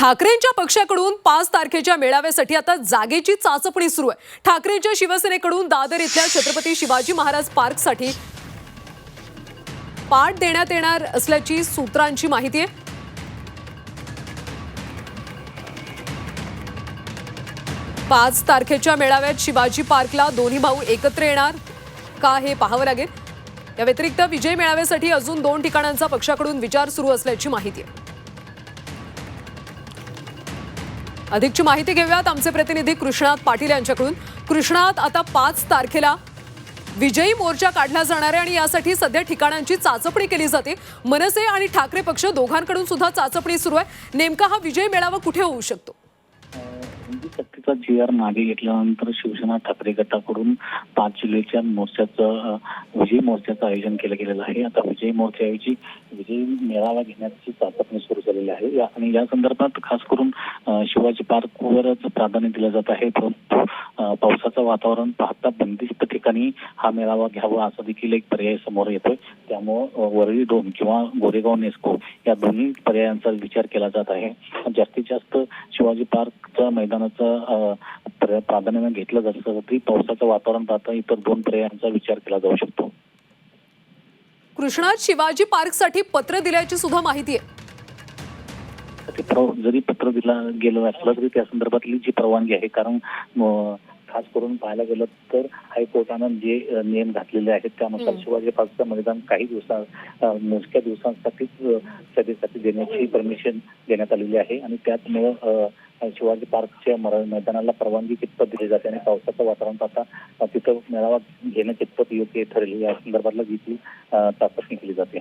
ठाकरेंच्या पक्षाकडून पाच तारखेच्या मेळाव्यासाठी आता जागेची चाचपणी सुरू आहे. ठाकरेंच्या शिवसेनेकडून दादर इथल्या छत्रपती शिवाजी महाराज पार्कसाठी पाठ देण्यात येणार असल्याची सूत्रांची माहिती आहे. पाच तारखेच्या मेळाव्यात शिवाजी पार्कला दोन्ही भाऊ एकत्र येणार. का हे पाहावं लागेल? या व्यतिरिक्त विजय मेळाव्यासाठी अजून दोन ठिकाणांचा पक्षाकडून विचार सुरू असल्याची माहिती आहे. अधिकची माहिती घेऊयात. आमचे प्रतिनिधी कृष्णात पाटील यांच्याकडून. कृष्णात आता पाच तारखेला विजयी मोर्चा काढला जाणार आहे आणि यासाठी सध्या ठिकाणांची चाचपणी केली जाते. मनसे आणि ठाकरे पक्ष दोघांकडून सुद्धा चाचपणी सुरू आहे. नेमका हा विजय मेळावा कुठे होऊ शकतो? हिंदी जी आर मागे घेतल्यानंतर शिवसेना ठाकरे गटाकडून पाच जुलैच्या मोर्चाचं विजय मोर्चाचं आयोजन केलं गेलेलं आहे. आता विजय मोर्चाऐवजी विजय मेळावा घेण्याची चाचपणी सुरू झालेली आहे. आणि या संदर्भात खास करून शिवाजी पार्कवरच प्राधान्य दिलं जात आहे. परंतु पावसाचं वातावरण पाहता बंदिस्त ठिकाणी हा मेळावा घ्यावा असा देखील एक पर्याय समोर येतोय. त्यामुळं वरळी डोम किंवा गोरेगाव नेस्को या दोन्ही पर्यायांचा विचार केला जात आहे. जास्तीत जास्त शिवाजी पार्कच्या मैदानाचं अ, प्राधान्य घेतलं जात असलं तरी पावसाचं वातावरण पाहता इतर दोन पर्यायांचा विचार केला जाऊ शकतो. कृष्णात शिवाजी पार्कसाठी पत्र दिल्याची सुद्धा माहिती आहे. ते प्र- जरी पत्र दिला गेलं असलं तरी त्या संदर्भातली जी परवानगी आहे कारण खास करून पाहायला गेलं तर हायकोर्टानं जे नियम घातलेले आहेत त्यानुसार. शिवाजी पार्कचं मैदान काही दिवसा मोजक्या दिवसांसाठीच सभेसाठी देण्याची परमिशन देण्यात आलेली आहे आणि त्याचमुळं अ, शिवाजी पार्कच्या मैदानाला परवानगी कितपत दिली जाते आणि पावसाचं वातावरण अ, तिथं मेळावा घेणं कितपत योग्य ठरेल या संदर्भातला अ, तपासणी केली जाते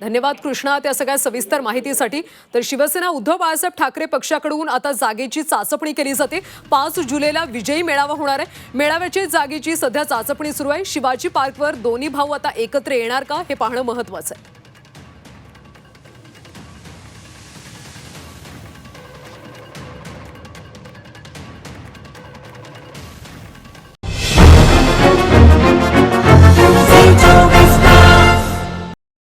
धन्यवाद कृष्णा त्या सगळ्या सविस्तर माहितीसाठी. तर शिवसेना उद्धव बाळासाहेब ठाकरे पक्षाकडून आता जागेची चाचपणी केली जाते. पाच जुलैला विजयी मेळावा होणार आहे. मेळाव्याची जागेची सध्या चाचपणी सुरू आहे. शिवाजी पार्कवर दोन्ही भाऊ आता एकत्र येणार का हे पाहणं महत्वाचं आहे.